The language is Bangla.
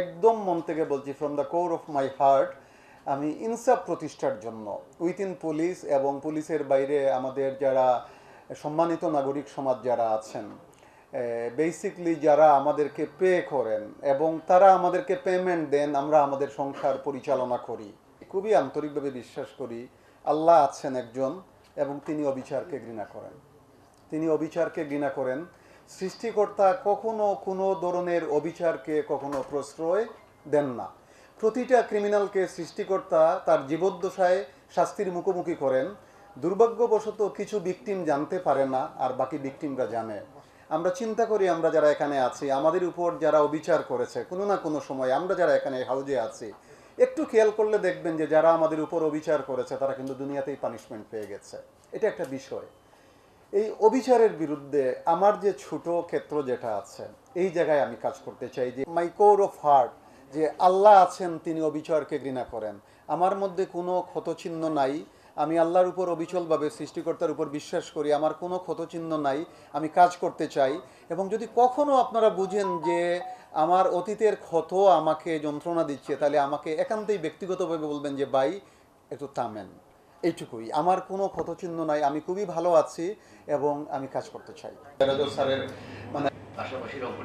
একদম মন থেকে বলছি from the core of my heart আমি ইনসাফ প্রতিষ্ঠার জন্য উইথিন পুলিশ এবং পুলিশের বাইরে আমাদের যারা সম্মানিত নাগরিক সমাজ যারা আছেন বেসিকলি যারা আমাদেরকে পে করেন এবং তারা আমাদেরকে পেমেন্ট দেন, আমরা আমাদের সংসার পরিচালনা করি। খুবই আন্তরিকভাবে বিশ্বাস করি, আল্লাহ আছেন একজন এবং তিনি অবিচারকে ঘৃণা করেন। তিনি অবিচারকে ঘৃণা করেন সৃষ্টিকর্তা কখনো কোনো ধরনের অবিচারকে কখনো প্রশ্রয় দেন না। প্রতিটা ক্রিমিনালকে সৃষ্টিকর্তা তার জীবদ্দশায় শাস্তির মুখোমুখি করেন। দুর্ভাগ্যবশত কিছু ভিকটিম জানতে পারে না আর বাকি ভিকটিমরা জানে। আমরা চিন্তা করি আমরা যারা এখানে আছি, আমাদের উপর যারা অবিচার করেছে, কোনো না কোনো সময় আমরা যারা এখানে হাউজে আছি, একটু খেয়াল করলে দেখবেন যে যারা আমাদের উপর অবিচার করেছে, তারা কিন্তু দুনিয়াতেই পানিশমেন্ট পেয়ে গেছে। এটা একটা বিষয়। এই অবিচারের বিরুদ্ধে আমার যে ছোট ক্ষেত্র যেটা আছে, এই জায়গায় আমি কাজ করতে চাই যে মাই কোর অফ হার্ট, যে আল্লাহ আছেন, তিনি অবিচারকে ঘৃণা করেন। আমার মধ্যে কোনো ক্ষতচিহ্ন নাই। আমি আল্লাহর উপর অবিচলভাবে, সৃষ্টিকর্তার উপর বিশ্বাস করি, আমার কোনো ক্ষতচিহ্ন নাই। আমি কাজ করতে চাই। এবং যদি কখনো আপনারা বুঝেন যে আমার অতীতের ক্ষত আমাকে যন্ত্রণা দিচ্ছে, তাহলে আমাকে একান্তই ব্যক্তিগতভাবে বলবেন যে, ভাই একটু থামেন। এইটুকুই। আমার কোনো ক্ষতচিহ্ন নাই আমি খুবই ভালো আছি এবং আমি কাজ করতে চাই। স্যারের মানে পাশাপাশি রংপুর